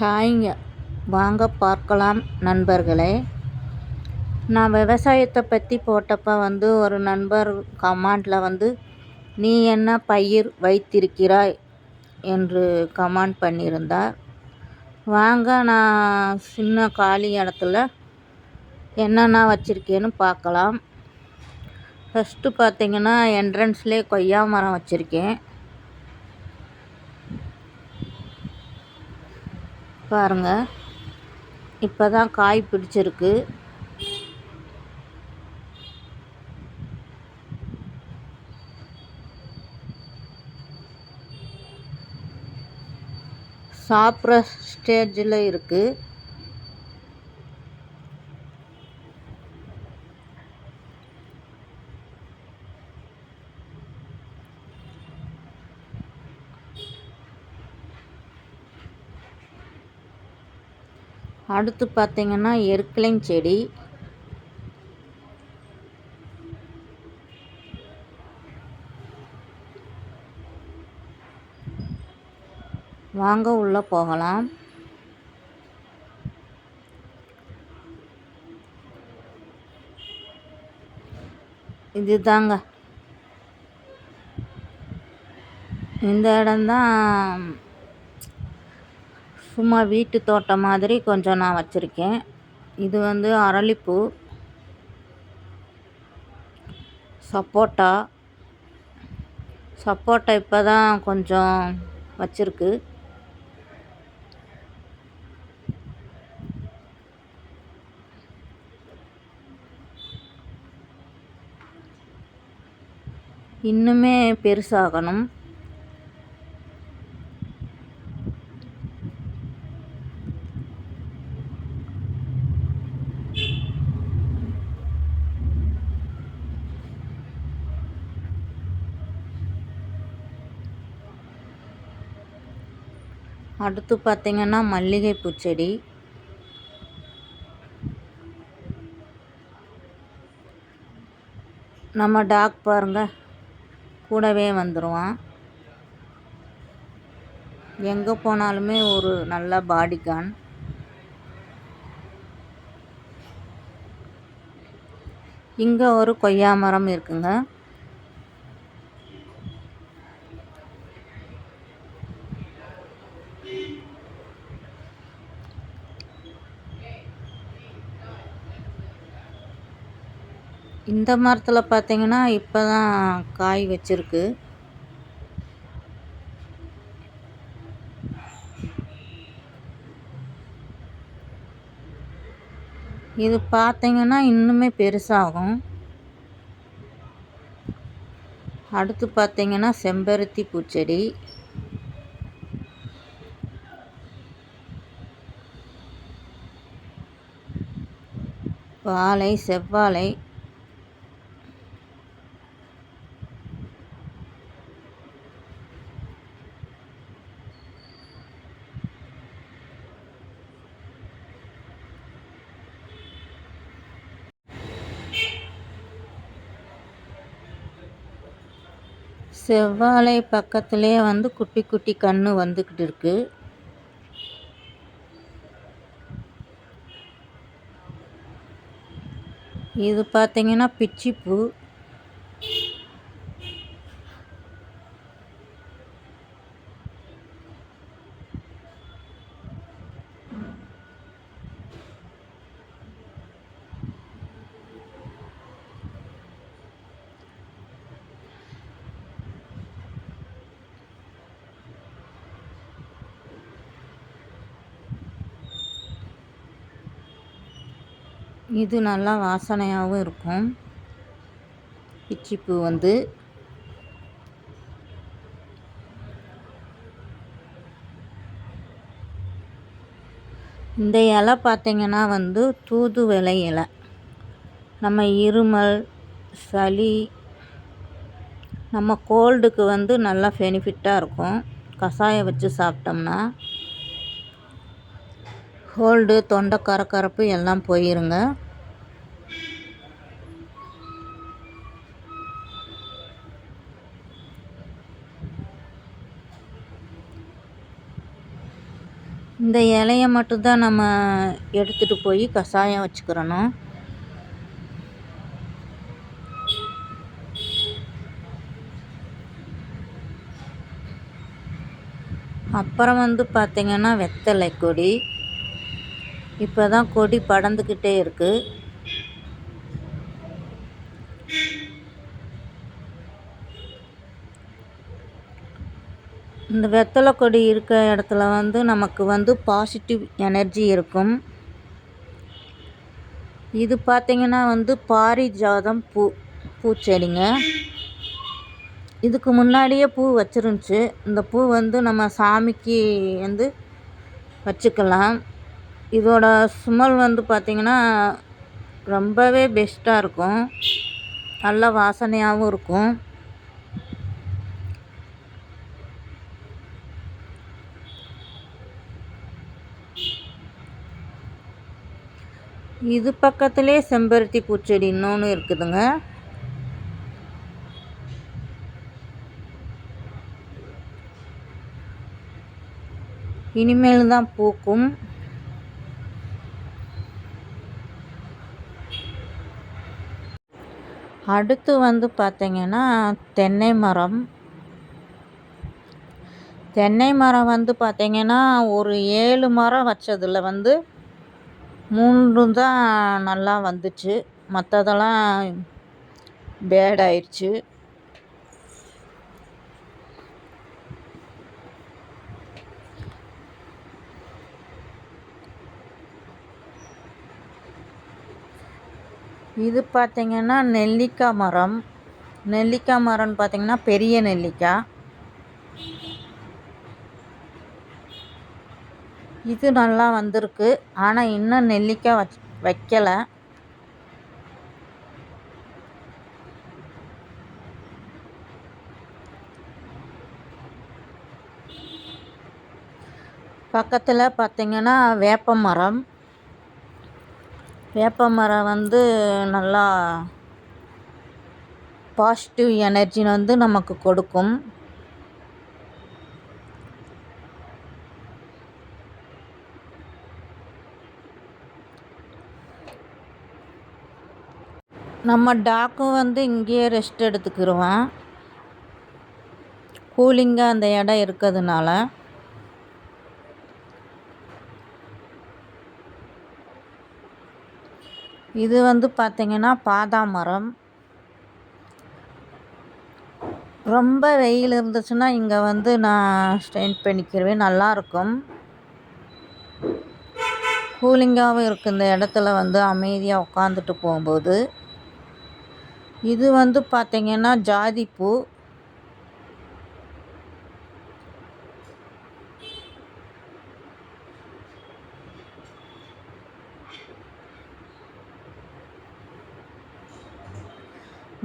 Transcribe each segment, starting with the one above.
ஹாய்ங்க. வாங்க பார்க்கலாம் நண்பர்களே. நான் விவசாயத்தை பற்றி போட்டப்போ வந்து ஒரு நண்பர் கமாண்டில் வந்து நீ என்ன பயிர் வைத்திருக்கிறாய்? என்று கமாண்ட் பண்ணியிருந்தார். வாங்க நான் சின்ன காலி இடத்துல என்னென்ன வச்சுருக்கேன்னு பார்க்கலாம். ஃபஸ்ட்டு பார்த்தீங்கன்னா என்ட்ரன்ஸ்லேயே கொய்யா மரம் வச்சுருக்கேன். பாருங்கள் இப்போ தான் காய் பிடிச்சிருக்கு. சாப்பிட்ற ஸ்டேஜில் இருக்குது அடுத்து பார்த்திங்கன்னா எருக்கலைங் செடி. வாங்க உள்ளே போகலாம். இதுதாங்க. இந்த இடம்தான் சும்மா வீட்டு தோட்டம் மாதிரி கொஞ்சம் நான் வச்சுருக்கேன். இது வந்து அரளிப்பூ சப்போட்டா. சப்போட்டா இப்போ தான் கொஞ்சம் வச்சுருக்கு. இன்னுமே பெருசாகணும். அடுத்து பார்த்திங்கன்னா மல்லிகை பூச்செடி நம்ம டாக் பாருங்க கூடவே வந்துடுவான் எங்கே போனாலுமே ஒரு நல்ல பாடிகான் இங்கே ஒரு கொய்யா மரம் இருக்குங்க. இந்த மரத்தில் பார்த்தீங்கன்னா இப்போ தான் காய் வச்சிருக்கு. இது பார்த்தீங்கன்னா இன்னுமே பெருசாகும். அடுத்து பார்த்தீங்கன்னா செம்பருத்தி பூச்செடி. வாழை செவ்வாழை. செவ்வாழை பக்கத்துலேயே வந்து குட்டி குட்டி கன்று வந்துக்கிட்டு இருக்கு. இது பார்த்தீங்கன்னா பிச்சிப்பூ. இது நல்லா வாசனையாகவும் இருக்கும். பிச்சிப்பூ வந்து இந்த இலை பார்த்திங்கன்னா வந்து தூதுவளை இலை. நம்ம இருமல் சளி நம்ம கோல்டுக்கு வந்து நல்லா பெனிஃபிட்டாக இருக்கும். கஷாயம் வச்சு சாப்பிட்டோம்னா கோல்டு தொண்டை கரக்கரப்பு எல்லாம் போயிருங்க. இந்த இலைய மட்டும்தான் நம்ம எடுத்துகிட்டு போய் கஷாயம் வச்சுக்கிறணும். அப்புறம் வந்து பார்த்திங்கன்னா வெத்தலை கொடி. இப்போ தான் கொடி படர்ந்துக்கிட்டே இருக்குது இந்த வெத்தலை கொடி இருக்க இடத்துல வந்து நமக்கு வந்து பாசிட்டிவ் எனர்ஜி இருக்கும். இது பார்த்திங்கன்னா வந்து பாரிஜாதம் பூ பூச்செடிங்க. இதுக்கு முன்னாடியே பூ வச்சிருந்துச்சு. இந்த பூ வந்து நம்ம சாமிக்கு வந்து வச்சுக்கலாம். இதோட சுமல் வந்து பார்த்திங்கன்னா ரொம்பவே பெஸ்ட்டாக இருக்கும். நல்ல வாசனையாகவும் இருக்கும். இது பக்கத்துலேயே செம்பருத்தி பூச்செடி இன்னொன்று இருக்குதுங்க. இனிமேல் தான் பூக்கும். அடுத்து வந்து பார்த்திங்கன்னா தென்னை மரம். தென்னை மரம் வந்து பார்த்திங்கன்னா ஒரு ஏழு மரம் வச்சதில் வந்து மூன்று தான் நல்லா வந்துச்சு. மற்றதெல்லாம் பேட் ஆயிடுச்சு இது பார்த்திங்கன்னா நெல்லிக்காய் மரம். நெல்லிக்காய் மரம்னு பார்த்திங்கன்னா பெரிய நெல்லிக்காய். இது நல்லா வந்திருக்கு. ஆனால் இன்னும் நெல்லிக்காய் வச் வைக்கலை. பக்கத்தில் பார்த்திங்கன்னா வேப்ப மரம். வேப்ப மரம் வந்து நல்லா பாசிட்டிவ் எனர்ஜி வந்து நமக்கு கொடுக்கும். நம்ம டாக்கும் வந்து இங்கேயே ரெஸ்ட் எடுத்துக்கிடுவோம் கூலிங்காக அந்த இடம் இருக்கிறதுனால. இது வந்து பார்த்திங்கன்னா பாதாம் மரம். ரொம்ப வெயில் இருந்துச்சுன்னா இங்கே வந்து நான் ஸ்டெயின் பண்ணிக்கிருவேன் நல்லாயிருக்கும் கூலிங்காகவும் இருக்குது இந்த இடத்துல வந்து அமைதியாக உட்காந்துட்டு போகும்போது. இது வந்து பார்த்திங்கன்னா ஜாதிப்பூ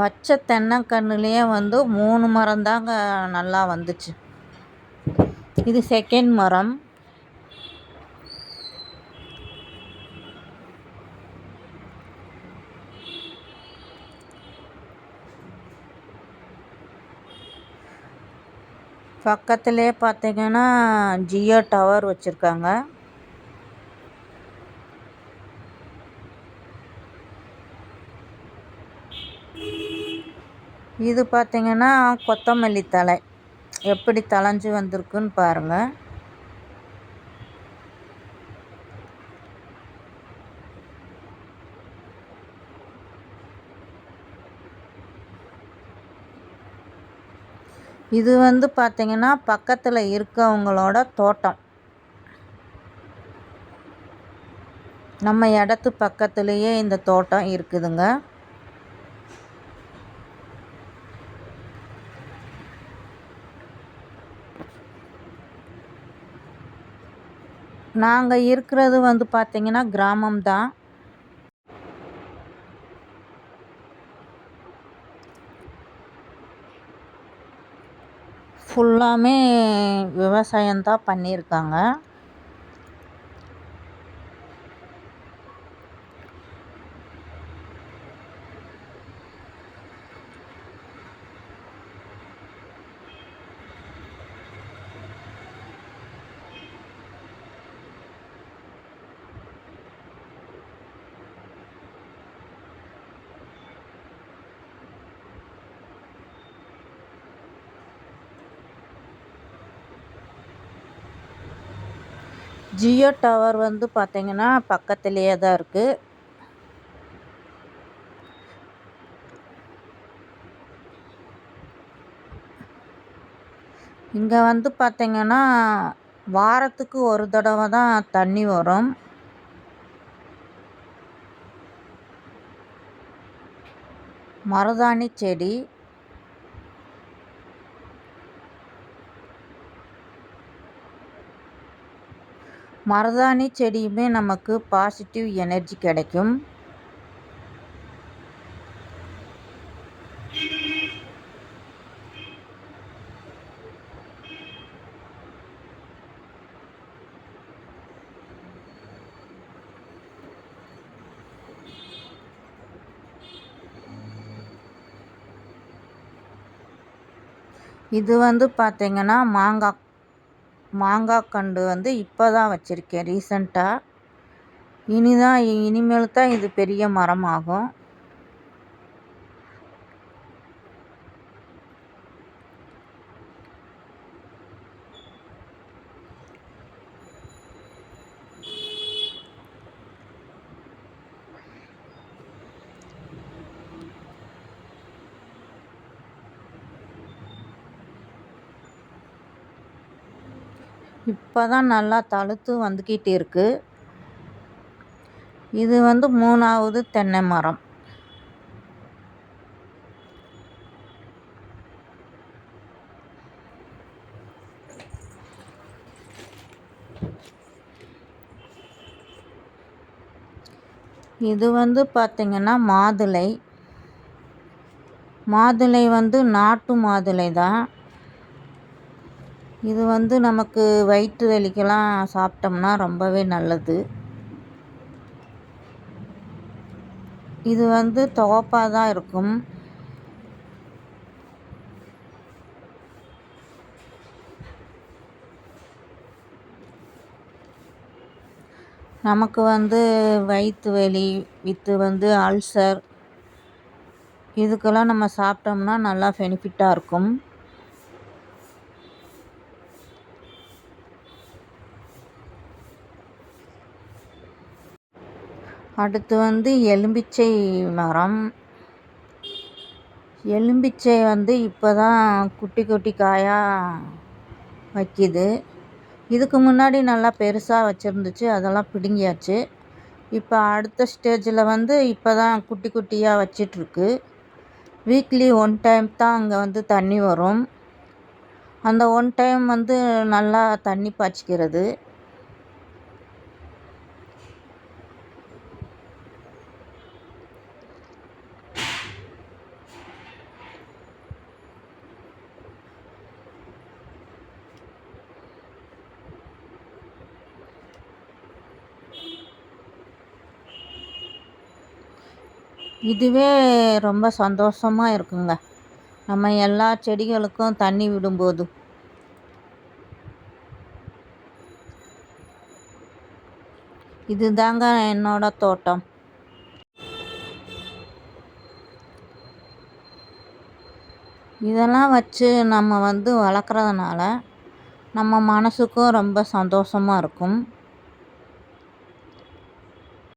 வச்ச தென்னங்கன்றுலேயே வந்து மூணு மரம் தாங்க நல்லா வந்துச்சு. இது செகண்ட் மரம். பக்கத்திலே பார்த்தீங்கன்னா ஜியோ டவர் வச்சுருக்காங்க. இது பார்த்தீங்கன்னா கொத்தமல்லி தழை. எப்படி தழைஞ்சு வந்திருக்குன்னு பாருங்கள் இது வந்து பார்த்திங்கன்னா பக்கத்தில் இருக்கவங்களோட தோட்டம். நம்ம இடத்து பக்கத்துலேயே இந்த தோட்டம் இருக்குதுங்க. நாங்கள் இருக்கிறது வந்து பார்த்திங்கன்னா கிராமம் தான் ஃபுல்லாமே விவசாயம்தான் பண்ணியிருக்காங்க. ஜியோ டவர் வந்து பார்த்தீங்கன்னா பக்கத்துலேயே தான் இருக்குது இங்கே வந்து பார்த்தீங்கன்னா வாரத்துக்கு ஒரு தடவை தான் தண்ணி வரும். மருதாணி செடி. மருதாணி செடியுமே நமக்கு பாசிட்டிவ் எனர்ஜி கிடைக்கும். இது வந்து பார்த்தீங்கன்னா மாங்காய் மாங்காய் கண்டு வந்து இப்போ தான் வச்சுருக்கேன் ரீசண்டாக இனி தான் இனிமேல் தான் இது பெரிய மரமாகும். இப்போ தான் நல்லா தழுத்து வந்துக்கிட்டு இருக்குது இது வந்து மூணாவது தென்னை மரம். இது வந்து பார்த்திங்கன்னா மாதுளை. மாதுளை வந்து நாட்டு மாதுளை தான். இது வந்து நமக்கு வயிற்று வலிக்கெல்லாம் சாப்பிட்டோம்னா ரொம்பவே நல்லது. இது வந்து துவப்பாக தான் இருக்கும். நமக்கு வந்து வயிற்று வலி வித்து வந்து அல்சர் இதுக்கெல்லாம் நம்ம சாப்பிட்டோம்னா நல்லா பெனிஃபிட்டாக இருக்கும். அடுத்து வந்து எலும்பிச்சை மரம். எலும்பிச்சை வந்து இப்போ தான் குட்டி குட்டி காயாக வைக்கிது. இதுக்கு முன்னாடி நல்லா பெருசாக வச்சுருந்துச்சு அதெல்லாம் பிடுங்கியாச்சு. இப்போ அடுத்த ஸ்டேஜில் வந்து இப்போ தான் குட்டி குட்டியாக வச்சிட்ருக்கு. வீக்லி ஒன் டைம் தான் அங்கே வந்து தண்ணி வரும். அந்த ஒன் டைம் வந்து நல்லா தண்ணி பாய்ச்சிக்கிறது. இதுவே ரொம்ப சந்தோஷமாக இருக்குங்க. நம்ம எல்லா செடிகளுக்கும் தண்ணி விடும்போது. இதுதாங்க என்னோட தோட்டம். இதெல்லாம் வச்சு நம்ம வந்து வளர்க்குறதுனால நம்ம மனசுக்கும் ரொம்ப சந்தோஷமாக இருக்கும்.